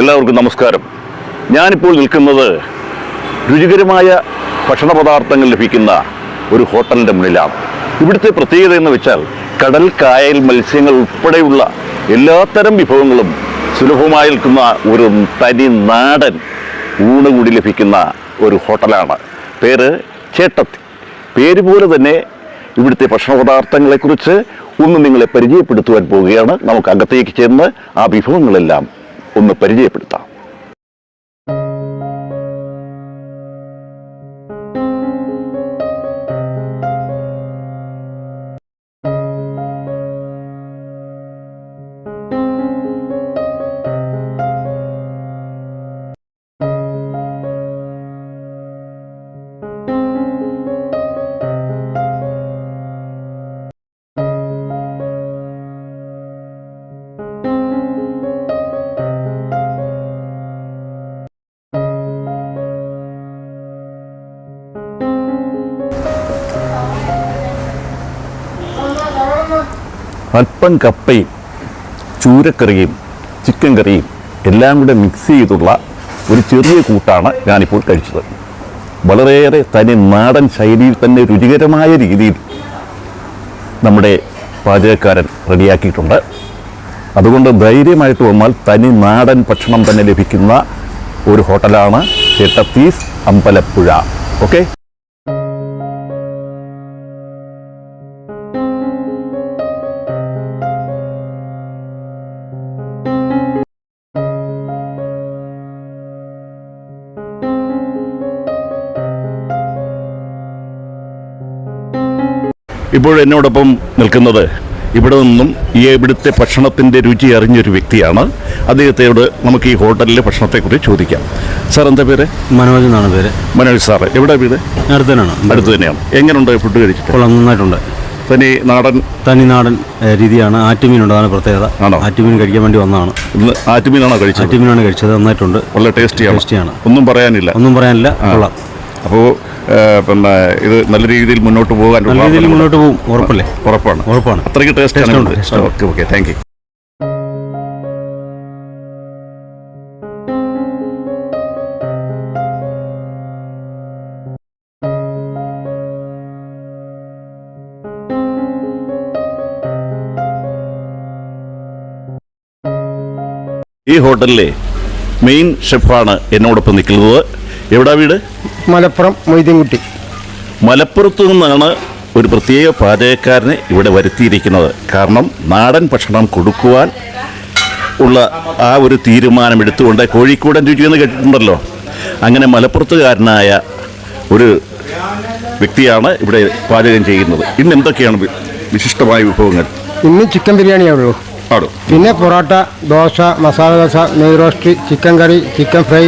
എല്ലാവർക്കും നമസ്കാരം. ഞാനിപ്പോൾ നിൽക്കുന്നത് രുചികരമായ ഭക്ഷണ പദാർത്ഥങ്ങൾ ലഭിക്കുന്ന ഒരു ഹോട്ടലിന്റെ മുന്നിലാണ്. ഇവിടുത്തെ പ്രത്യേകത എന്ന് വെച്ചാൽ കടൽ കായൽ മത്സ്യങ്ങൾ ഉൾപ്പെടെയുള്ള എല്ലാത്തരം വിഭവങ്ങളും സുലഭമായി നിൽക്കുന്ന ഒരു തനി നാടൻ ഊണ് കൂടി ലഭിക്കുന്ന ഒരു ഹോട്ടലാണ്. പേര് ചേട്ടത്തി. പേര് പോലെ തന്നെ ഇവിടുത്തെ ഭക്ഷണ പദാർത്ഥങ്ങളെക്കുറിച്ച് ഒന്ന് നിങ്ങളെ പരിചയപ്പെടുത്തുവാൻ പോവുകയാണ്. നമുക്ക് അകത്തേക്ക് ചേർന്ന് ആ വിഭവങ്ങളെല്ലാം ഒന്ന് പരിചയപ്പെടുത്താം. അല്പം കപ്പയും ചൂരക്കറിയും ചിക്കൻ കറിയും എല്ലാം കൂടെ മിക്സ് ചെയ്തുള്ള ഒരു ചെറിയ കൂട്ടാണ് ഞാനിപ്പോൾ കഴിച്ചത്. വളരെയേറെ തനി നാടൻ ശൈലിയിൽ തന്നെ രുചികരമായ രീതിയിൽ നമ്മുടെ പാചകക്കാരൻ റെഡിയാക്കിയിട്ടുണ്ട്. അതുകൊണ്ട് ധൈര്യമായിട്ട് വന്നാൽ തനി നാടൻ ഭക്ഷണം തന്നെ ലഭിക്കുന്ന ഒരു ഹോട്ടലാണ് ചേട്ടത്തീസ് അമ്പലപ്പുഴ. ഓക്കെ? ഇപ്പോൾ എന്നോടൊപ്പം നിൽക്കുന്നത് ഇവിടെ നിന്നും ഈ ഇവിടുത്തെ ഭക്ഷണത്തിന്റെ രുചി അറിഞ്ഞൊരു വ്യക്തിയാണ്. അദ്ദേഹത്തോട് നമുക്ക് ഈ ഹോട്ടലിലെ ഭക്ഷണത്തെക്കുറിച്ച് ചോദിക്കാം. സാർ എന്താ പേര്? മനോജ് എന്നാണ് പേര്. മനോജ് സാർ എവിടെ വീട്? അടുത്ത് തന്നെയാണ് അടുത്ത് തന്നെയാണ്. എങ്ങനെയുണ്ട് ഫുഡ് കഴിച്ചിട്ട്? കൊള്ളാം നന്നായിട്ടുണ്ട്. തനി നാടൻ? തനി നാടൻ രീതിയാണ്. ആറ്റുമീനുണ്ട് അതാണ് പ്രത്യേകത. ആണോ? ആറ്റുമീൻ കഴിക്കാൻ വേണ്ടി വന്നതാണ്. ഇന്ന് ആറ്റുമീനാണോ കഴിച്ചത്? ആറ്റുമീനാണ് കഴിച്ചത് നന്നായിട്ടുണ്ട്. വളരെ ടേസ്റ്റിയാണ്. ടേസ്റ്റിയാണ്. ഒന്നും പറയാനില്ല. ഒന്നും പറയാനില്ല. കൊള്ളാം. അപ്പോൾ പിന്നെ ഇത് നല്ല രീതിയിൽ മുന്നോട്ട് പോകാൻ നല്ല രീതിയിൽ മുന്നോട്ട് പോകും. ഉറപ്പല്ലേ? ഉറപ്പാണ്. ഉറപ്പാണ്. അത്രയ്ക്ക് taste okay okay thank you ഈ ഹോട്ടലിലെ മെയിൻ ഷെഫാണ് എന്നോടൊപ്പം നിൽക്കുന്നത്. എവിടാ വീട്? മലപ്പുറം മൊയ്തീൻകുട്ടി. മലപ്പുറത്തു നിന്നാണ് ഒരു പ്രത്യേക പാചകക്കാരനെ ഇവിടെ വരുത്തിയിരിക്കുന്നത്. കാരണം നാടൻ ഭക്ഷണം കൊടുക്കുവാൻ ഉള്ള ആ ഒരു തീരുമാനം എടുത്തുകൊണ്ട് കോഴിക്കോടൻ രുചി എന്ന് കേട്ടിട്ടുണ്ടല്ലോ. അങ്ങനെ മലപ്പുറത്തുകാരനായ ഒരു വ്യക്തിയാണ് ഇവിടെ പാചകം ചെയ്യുന്നത്. ഇന്ന് എന്തൊക്കെയാണ് വിശിഷ്ടമായ വിഭവങ്ങൾ? ഇന്ന് ചിക്കൻ ബിരിയാണി ആടും പിന്നെ പൊറോട്ട ദോശ മസാല ദോശ നെയ് roast chicken curry chicken fry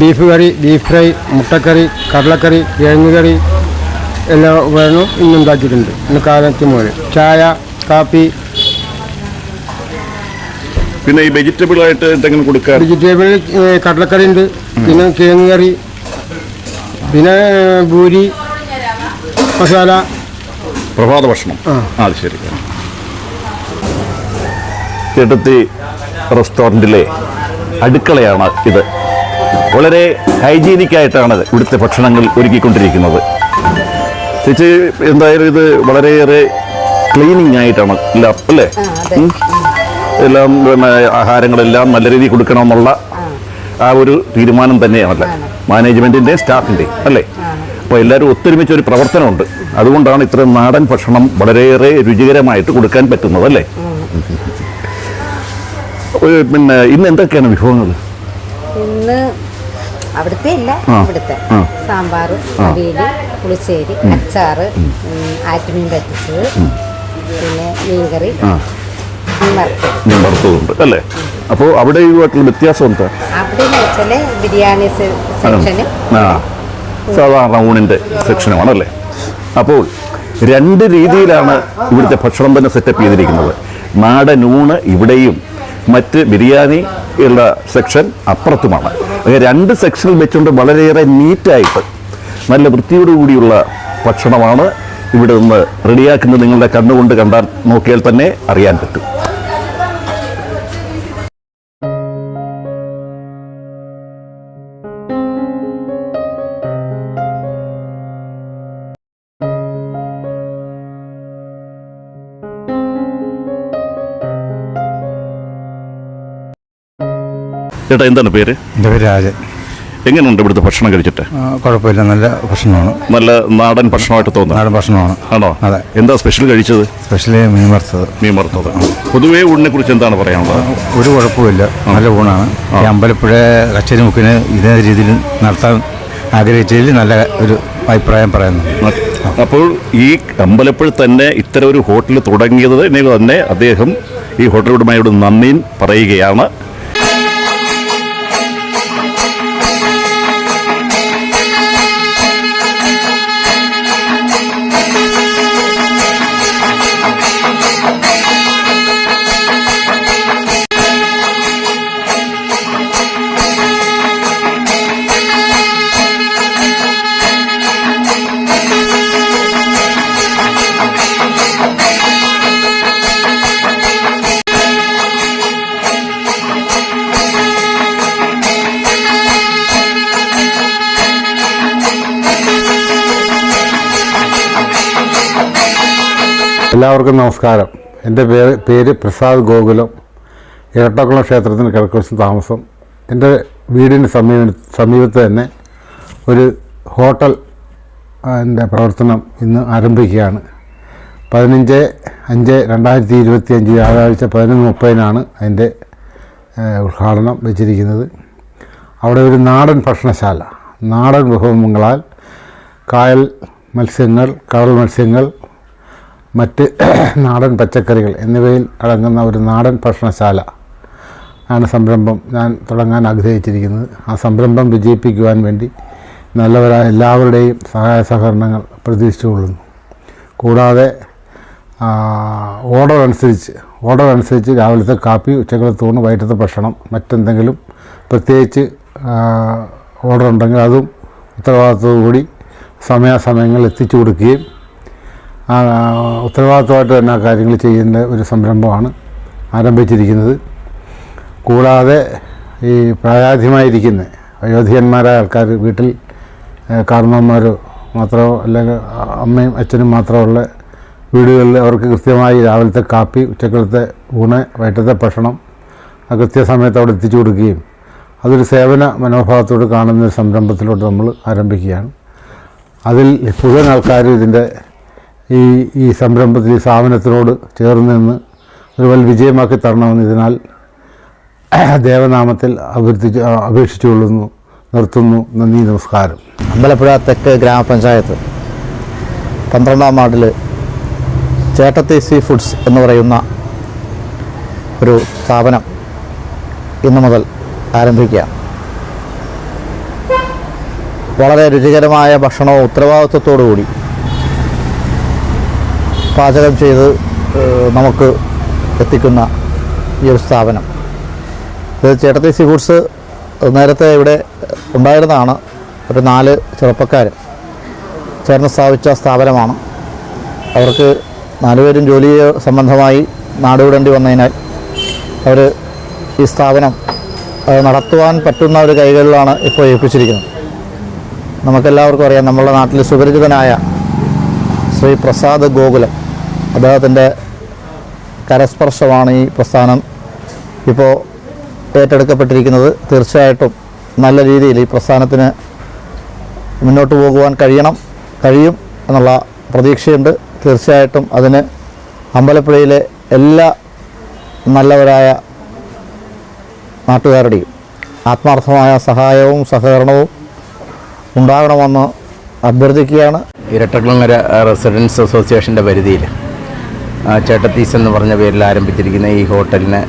beef curry beef fry മുട്ടക്കറി കടലക്കറി കിഴങ്ങ് കറി എല്ലാം വേണം ഇന്ന് ഉണ്ടാക്കിയിട്ടുണ്ട്. ഇന്ന് കാലത്ത് മുതൽ ചായ കാപ്പി. പിന്നെ ഈ വെജിറ്റബിൾ ആയിട്ട് എന്തെങ്കിലും കൊടുക്കുക വെജിറ്റബിൾ കടലക്കറി ഉണ്ട്. പിന്നെ കിഴങ്ങ് കറി. പിന്നെ ഭൂരി മസാല. പ്രഭാത ഭക്ഷണം. അത് ശരി. ചേട്ടത്തി റെസ്റ്റോറന്റിലെ അടുക്കളയാണ് ഇത്. വളരെ ഹൈജീനിക് ആയിട്ടാണ് ഇവിടുത്തെ ഭക്ഷണങ്ങൾ ഒരുക്കിക്കൊണ്ടിരിക്കുന്നത് ചേച്ചി എന്തായാലും ഇത് വളരെയേറെ ക്ലീനിങ് ആയിട്ടാണ് എല്ലാം അല്ലേ എല്ലാം പിന്നെ ആഹാരങ്ങളെല്ലാം നല്ല രീതിയിൽ കൊടുക്കണമെന്നുള്ള ആ ഒരു തീരുമാനം തന്നെയാണല്ലേ മാനേജ്മെന്റിന്റെ സ്റ്റാഫിന്റെ അല്ലേ അപ്പോൾ എല്ലാവരും ഒത്തൊരുമിച്ച് ഒരു പ്രവർത്തനമുണ്ട് അതുകൊണ്ടാണ് ഇത്രയും നാടൻ ഭക്ഷണം വളരെയേറെ രുചികരമായിട്ട് കൊടുക്കാൻ പറ്റുന്നത് അല്ലേ പിന്നെ ഇന്ന് എന്തൊക്കെയാണ് വിഭവങ്ങൾ ഇന്ന് അവിടുത്തെ ഇല്ല ഇവിടുത്തെ. സാമ്പാർ അവിയൽ പുളിശ്ശേരി അച്ചാറ് ആറ്റുമീൻ പറ്റിച്ചത് പിന്നെ മീൻകറി മീൻ വറുത്തതുണ്ട് അല്ലേ? അപ്പോൾ അവിടെ ഇതുമായിട്ടുള്ള വ്യത്യാസം എന്താ? അവിടെ വെച്ചാൽ ബിരിയാണി സെക്ഷനും സാധാരണ ഊണിന്റെ സെക്ഷനുമാണല്ലേ അപ്പോൾ രണ്ട് രീതിയിലാണ് ഇവിടുത്തെ ഭക്ഷണം തന്നെ സെറ്റപ്പ് ചെയ്തിരിക്കുന്നത്. നാടൻ ഊണ് ഇവിടെയും മറ്റ് ബിരിയാണി ഉള്ള സെക്ഷൻ അപ്പുറത്തുമാണ്. അങ്ങനെ രണ്ട് സെക്ഷനിൽ വെച്ചുകൊണ്ട് വളരെയേറെ നീറ്റായിട്ട് നല്ല വൃത്തിയോടുകൂടിയുള്ള ഭക്ഷണമാണ് ഇവിടെ നിന്ന് റെഡിയാക്കുന്നത് നിങ്ങളുടെ കണ്ണുകൊണ്ട് കണ്ടാൽ നോക്കിയാൽ തന്നെ അറിയാൻ പറ്റും. ചേട്ടാ എന്താണ് പേര്? എന്റെ പേര് രാജൻ. എങ്ങനെയുണ്ട് ഇവിടുത്തെ ഭക്ഷണം കഴിച്ചിട്ട്? കുഴപ്പമില്ല നല്ല ഭക്ഷണമാണ്. നല്ല നാടൻ ഭക്ഷണമായിട്ട് തോന്നുന്നു. നാടൻ ഭക്ഷണമാണ്. ആണോ? അതെ. എന്താ സ്പെഷ്യൽ കഴിച്ചത്? സ്പെഷ്യലി മീൻ വറുത്തത്. മീൻ വറുത്തത്. പൊതുവേ ഊണിനെ കുറിച്ച് എന്താണ് പറയാനുള്ളത്? ഒരു കുഴപ്പമില്ല നല്ല ഊണാണ്. ഈ അമ്പലപ്പുഴ കച്ചേരി മുക്കിന് ഇതേ രീതിയിൽ നടത്താൻ ആഗ്രഹിച്ചതിൽ നല്ല ഒരു അഭിപ്രായം പറയുന്നു അപ്പോൾ ഈ അമ്പലപ്പുഴ തന്നെ ഇത്തരം ഒരു ഹോട്ടൽ തുടങ്ങിയത് തന്നെ അദ്ദേഹം ഈ ഹോട്ടൽ ഉടമയോട് നന്ദിയും പറയുകയാണ്. എല്ലാവർക്കും നമസ്കാരം. എന്റെ പേര് പേര് പ്രസാദ് ഗോകുലം. ഇരട്ടക്കുളം ക്ഷേത്രത്തിന് കിഴക്കുവശം താമസം. എന്റെ വീടിന് സമീപ സമീപത്ത് തന്നെ ഒരു ഹോട്ടൽ എന്റെ പ്രവർത്തനം ഇന്ന് ആരംഭിക്കുകയാണ്. പതിനഞ്ച് അഞ്ച് രണ്ടായിരത്തി ഇരുപത്തി അഞ്ച് വ്യാഴാഴ്ച പതിനൊന്ന് മുപ്പതിനാണ് അതിന്റെ ഉദ്ഘാടനം വെച്ചിരിക്കുന്നത്. അവിടെ ഒരു നാടൻ ഭക്ഷണശാല നാടൻ വിഭവങ്ങളാൽ കായൽ മത്സ്യങ്ങൾ കടൽ മത്സ്യങ്ങൾ മറ്റ് നാടൻ പച്ചക്കറികൾ എന്നിവയിൽ അടങ്ങുന്ന ഒരു നാടൻ ഭക്ഷണശാല ആണ് സംരംഭം ഞാൻ തുടങ്ങാൻ ആഗ്രഹിച്ചിരിക്കുന്നത്. ആ സംരംഭം വിജയിപ്പിക്കുവാൻ വേണ്ടി നല്ലവരായ എല്ലാവരുടെയും സഹായ സഹകരണങ്ങൾ പ്രതീക്ഷിച്ചുകൊള്ളുന്നു കൂടാതെ ഓർഡർ അനുസരിച്ച് ഓർഡർ അനുസരിച്ച് രാവിലത്തെ കാപ്പി ഉച്ചക്കലത്തെ ഊണ് വൈകിട്ടത്തെ ഭക്ഷണം മറ്റെന്തെങ്കിലും പ്രത്യേകിച്ച് ഓർഡർ ഉണ്ടെങ്കിൽ അതും ഉത്തരവാദിത്തത്തോടു കൂടി സമയാസമയങ്ങളിൽ എത്തിച്ചു കൊടുക്കുകയും ഉത്തരവാദിത്തമായിട്ട് തന്നെ ആ കാര്യങ്ങൾ ചെയ്യേണ്ട ഒരു സംരംഭമാണ് ആരംഭിച്ചിരിക്കുന്നത്. കൂടാതെ ഈ പ്രായാധികമായിരിക്കുന്ന അയോധ്യന്മാരായ ആൾക്കാർ വീട്ടിൽ കാരണവന്മാരോ മാത്രമോ അല്ലെങ്കിൽ അമ്മയും അച്ഛനും മാത്രമുള്ള വീടുകളിൽ അവർക്ക് കൃത്യമായി രാവിലത്തെ കാപ്പി ഉച്ചക്കളത്തെ ഊണ് വൈകിട്ടത്തെ ഭക്ഷണം കൃത്യസമയത്ത് അവിടെ എത്തിച്ചു കൊടുക്കുകയും അതൊരു സേവന മനോഭാവത്തോട് കാണുന്ന ഒരു സംരംഭത്തിലോട്ട് നമ്മൾ ആരംഭിക്കുകയാണ്. അതിൽ മുഴുവൻ ആൾക്കാർ ഇതിന്റെ ഈ ഈ സംരംഭത്തിൽ ഈ സ്ഥാപനത്തിനോട് ചേർന്ന് നിന്ന് ഒരു വൽ വിജയമാക്കി തരണമെന്നതിനാൽ ദേവനാമത്തിൽ അഭ്യർത്ഥിച്ച് അപേക്ഷിച്ചുകൊള്ളുന്നു നിർത്തുന്നു. നന്ദി നമസ്കാരം. അമ്പലപ്പുഴ തെക്ക് ഗ്രാമപഞ്ചായത്ത് പന്ത്രണ്ടാം വാർഡിൽ ചേട്ടത്തി സീ ഫുഡ്സ് എന്ന് പറയുന്ന ഒരു സ്ഥാപനം ഇന്നു മുതൽ ആരംഭിക്കുക വളരെ രുചികരമായ ഭക്ഷണവും ഉത്തരവാദിത്വത്തോടു കൂടി പാചകം ചെയ്ത് നമുക്ക് എത്തിക്കുന്ന ഈ ഒരു സ്ഥാപനം. ഇത് ചേട്ടത്തി സീ ഫുഡ്സ് നേരത്തെ ഇവിടെ ഉണ്ടായിരുന്നതാണ്. ഒരു നാല് ചെറുപ്പക്കാർ ചേർന്ന് സ്ഥാപിച്ച സ്ഥാപനമാണ്. അവർക്ക് നാലുപേരും ജോലി സംബന്ധമായി നാടുവിടേണ്ടി വന്നതിനാൽ അവർ ഈ സ്ഥാപനം നടത്തുവാൻ പറ്റുന്ന ഒരു കൈകളിലാണ് ഇപ്പോൾ ഏൽപ്പിച്ചിരിക്കുന്നത്. നമുക്കെല്ലാവർക്കും അറിയാം നമ്മളുടെ നാട്ടിൽ സുപരിചിതനായ ശ്രീ പ്രസാദ് ഗോകുലം അദ്ദേഹത്തിന്റെ കരസ്പർശമാണ് ഈ പ്രസ്ഥാനം ഇപ്പോൾ ഏറ്റെടുക്കപ്പെട്ടിരിക്കുന്നത്. തീർച്ചയായിട്ടും നല്ല രീതിയിൽ ഈ പ്രസ്ഥാനത്തിന് മുന്നോട്ട് പോകുവാൻ കഴിയണം കഴിയും എന്നുള്ള പ്രതീക്ഷയുണ്ട്. തീർച്ചയായിട്ടും അതിന് അമ്പലപ്പുഴയിലെ എല്ലാ നല്ലവരായ നാട്ടുകാരുടെയും ആത്മാർത്ഥമായ സഹായവും സഹകരണവും ഉണ്ടാകണമെന്ന് അഭ്യർത്ഥിക്കുകയാണ്. ഇരട്ടക്കുളങ്ങര റെസിഡൻസ് അസോസിയേഷന്റെ പരിധിയിൽ ചേട്ടത്തീസ് എന്ന് പറഞ്ഞ പേരിൽ ആരംഭിച്ചിരിക്കുന്ന ഈ ഹോട്ടലിന്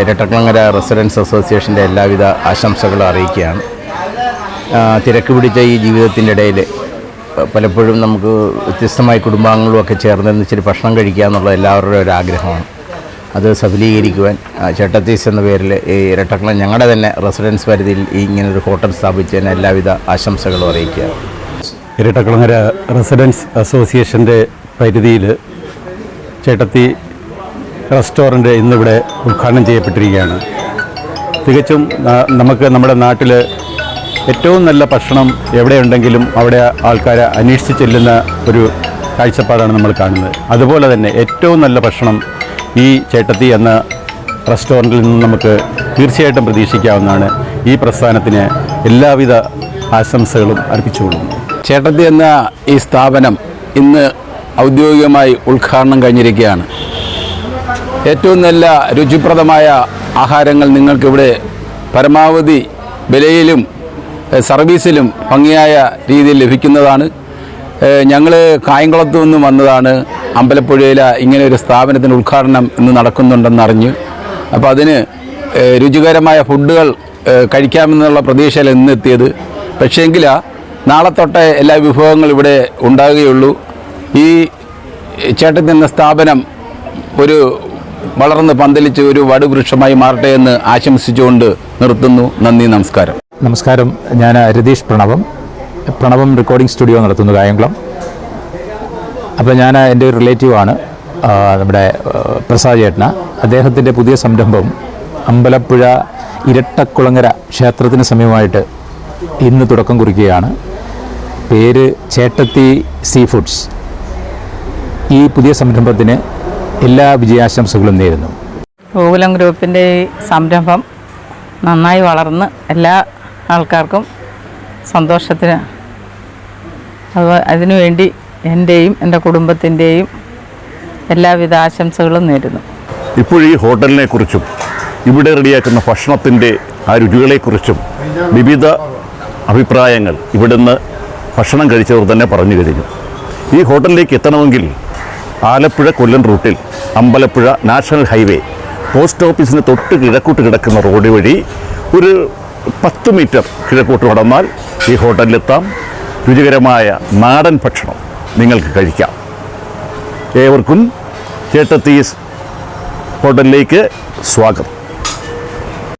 ഇരട്ടക്കുളങ്ങര റെസിഡൻസ് അസോസിയേഷന്റെ എല്ലാവിധ ആശംസകളും അറിയിക്കുകയാണ്. തിരക്ക് പിടിച്ച ഈ ജീവിതത്തിന്റെ ഇടയിൽ പലപ്പോഴും നമുക്ക് വ്യത്യസ്തമായ കുടുംബാംഗങ്ങളും ഒക്കെ ചേർന്ന് ഇച്ചിരി ഭക്ഷണം കഴിക്കുക എന്നുള്ളത് എല്ലാവരുടെയും ഒരു ആഗ്രഹമാണ്. അത് സഫലീകരിക്കുവാൻ ചേട്ടത്തീസ് എന്ന പേരിൽ ഈ ഇരട്ടക്കുളം ഞങ്ങളുടെ തന്നെ റെസിഡൻസ് പരിധിയിൽ ഈ ഇങ്ങനൊരു ഹോട്ടൽ സ്ഥാപിച്ചതിന് എല്ലാവിധ ആശംസകളും അറിയിക്കുക ഇരട്ടക്കുളങ്ങര റെസിഡൻസ് അസോസിയേഷന്റെ പരിധിയിൽ ചേട്ടത്തി റെസ്റ്റോറന്റ് ഇന്നിവിടെ ഉദ്ഘാടനം ചെയ്യപ്പെട്ടിരിക്കുകയാണ്. തികച്ചും നമുക്ക് നമ്മുടെ നാട്ടിൽ ഏറ്റവും നല്ല ഭക്ഷണം എവിടെയുണ്ടെങ്കിലും അവിടെ ആൾക്കാരെ അന്വേഷിച്ച് ചെല്ലുന്ന ഒരു കാഴ്ചപ്പാടാണ് നമ്മൾ കാണുന്നത്. അതുപോലെ തന്നെ ഏറ്റവും നല്ല ഭക്ഷണം ഈ ചേട്ടത്തി എന്ന റെസ്റ്റോറന്റിൽ നിന്ന് നമുക്ക് തീർച്ചയായിട്ടും പ്രതീക്ഷിക്കാവുന്നതാണ്. ഈ പ്രസ്ഥാനത്തിന് എല്ലാവിധ ആശംസകളും അർപ്പിച്ചുകൊള്ളുന്നു. ചേട്ടത്തി എന്ന ഈ സ്ഥാപനം ഇന്ന് ഔദ്യോഗികമായി ഉദ്ഘാടനം കഴിഞ്ഞിരിക്കുകയാണ്. ഏറ്റവും നല്ല രുചിപ്രദമായ ആഹാരങ്ങൾ നിങ്ങൾക്കിവിടെ പരമാവധി വിലയിലും സർവീസിലും ഭംഗിയായ രീതിയിൽ ലഭിക്കുന്നതാണ്. ഞങ്ങൾ കായംകുളത്തു നിന്ന് വന്നതാണ് അമ്പലപ്പുഴയിലെ ഇങ്ങനെ ഒരു സ്ഥാപനത്തിന് ഉദ്ഘാടനം ഇന്ന് നടക്കുന്നുണ്ടെന്ന് അറിഞ്ഞു. അപ്പോൾ അതിന് രുചികരമായ ഫുഡുകൾ കഴിക്കാമെന്നുള്ള പ്രതീക്ഷയിൽ ഇന്ന് എത്തിയത്. പക്ഷേങ്കിൽ നാളെ തൊട്ടേ എല്ലാ വിഭവങ്ങളും ഇവിടെ ഉണ്ടാകുകയുള്ളൂ. ഈ ചേട്ടൻ എന്ന സ്ഥാപനം ഒരു വളർന്ന് പന്തലിച്ച് ഒരു വടുവൃക്ഷമായി മാറട്ടെ എന്ന് ആശംസിച്ചുകൊണ്ട് നിർത്തുന്നു. നന്ദി നമസ്കാരം. നമസ്കാരം. ഞാൻ രതീഷ് പ്രണവം. പ്രണവം റെക്കോർഡിംഗ് സ്റ്റുഡിയോ നടത്തുന്നു കായംകുളം. അപ്പോൾ ഞാൻ എന്റെ ഒരു റിലേറ്റീവാണ് നമ്മുടെ പ്രസാദ് ചേട്ടന. അദ്ദേഹത്തിന്റെ പുതിയ സംരംഭം അമ്പലപ്പുഴ ഇരട്ടക്കുളങ്ങര ക്ഷേത്രത്തിന് സമീപമായിട്ട് ഇന്ന് തുടക്കം കുറിക്കുകയാണ്. പേര് ചേട്ടത്തി സീ ഫുഡ്സ് ഈ പുതിയ സംരംഭത്തിന് എല്ലാ വിജയാശംസകളും നേരുന്നു. ഗോകുലം ഗ്രൂപ്പിന്റെ ഈ സംരംഭം നന്നായി വളർന്ന് എല്ലാ ആൾക്കാർക്കും സന്തോഷത്തിന് അത് അതിനുവേണ്ടി എന്റെയും എന്റെ കുടുംബത്തിന്റെയും എല്ലാവിധ ആശംസകളും നേരുന്നു. ഇപ്പോൾ ഈ ഹോട്ടലിനെ കുറിച്ചും ഇവിടെ റെഡിയാക്കുന്ന ഭക്ഷണത്തിന്റെ ആ രുചികളെക്കുറിച്ചും വിവിധ അഭിപ്രായങ്ങൾ ഇവിടുന്ന് ഭക്ഷണം കഴിച്ചവർ തന്നെ പറഞ്ഞു കഴിഞ്ഞു. ഈ ഹോട്ടലിലേക്ക് എത്തണമെങ്കിൽ ആലപ്പുഴ കൊല്ലം റൂട്ടിൽ അമ്പലപ്പുഴ നാഷണൽ ഹൈവേ. പോസ്റ്റ് ഓഫീസിന് തൊട്ട് കിഴക്കോട്ട് കിടക്കുന്ന റോഡ് വഴി ഒരു പത്ത് മീറ്റർ കിഴക്കോട്ട് കടന്നാൽ ഈ ഹോട്ടലിലെത്താം. രുചികരമായ നാടൻ ഭക്ഷണം നിങ്ങൾക്ക് കഴിക്കാം. ഏവർക്കും ചേട്ടത്തീസ് ഹോട്ടലിലേക്ക് സ്വാഗതം.